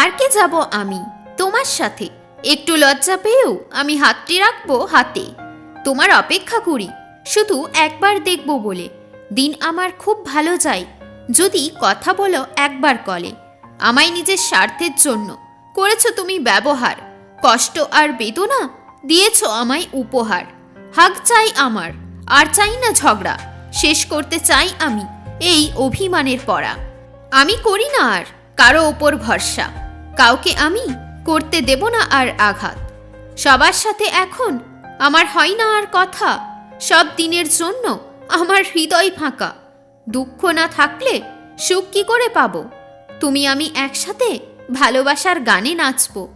পার্কে যাব আমি, তোমার সাথে। একটু লজ্জা পেয়েও আমি হাতটি রাখব হাতে। তোমার অপেক্ষা করি, শুধু একবার দেখব বলে। দিন আমার খুব ভালো যায়, যদি কথা বলো একবার কলে। আমায় নিজের স্বার্থের জন্য। করেছ তুমি ব্যবহার, কষ্ট আর বেদনা দিয়েছ আমায় উপহার। হাক চাই আমার, আর চাই না ঝগড়া, শেষ করতে চাই আমি এই অভিমানের পড়া। আমি করি না আর, কারও ওপর ভরসা। কাউকে আমি করতে দেব না আর আঘাত। সবার সাথে এখন আমার হয় না আর কথা। সব দিনের জন্য আমার হৃদয় ফাঁকা। দুঃখ না থাকলে সুখ কি করে পাবো? তুমি আমি একসাথে ভালোবাসার গানে নাচবো।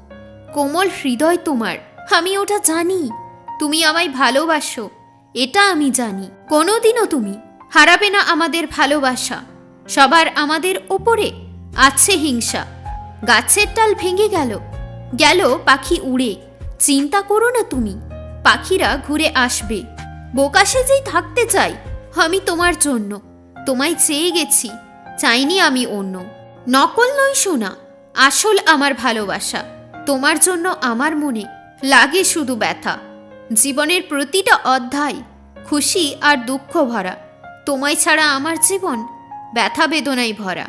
কোমল হৃদয় তোমার। আমি ওটা জানি। তুমি আমায় ভালোবাসো। এটা আমি জানি। কোনোদিনও তুমি হারাবে না আমাদের ভালোবাসা। সবার আমাদের ওপরে আছে হিংসা। গাছের ডাল ভেঙে গেল। গেল পাখি উড়ে। চিন্তা করো না তুমি, পাখিরা ঘুরে আসবে। বোকা যেই থাকতে চাই আমি তোমার জন্য। তোমায় চেয়ে গেছি, চাইনি আমি অন্য। নকল নয় শোনা আসল আমার ভালোবাসা। তোমার জন্য আমার মনে লাগে শুধু ব্যথা। জীবনের প্রতিটা অধ্যায় খুশি আর দুঃখ ভরা। তোমায় ছাড়া আমার জীবন ব্যথা বেদনায় ভরা।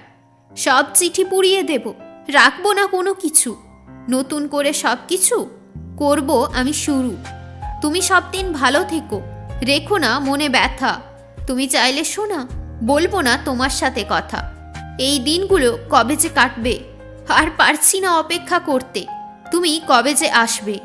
সব চিঠি পুড়িয়ে দেব। রাখব না কোনো কিছু। নতুন করে সব কিছু করব আমি শুরু। তুমি সব দিন ভালো থেকো। রেখো না মনে ব্যথা। তুমি চাইলে শোনা, বলব না তোমার সাথে কথা। এই দিনগুলো কবে যে কাটবে, আর পারছি না অপেক্ষা করতে। তুমি কবে যে আসবে।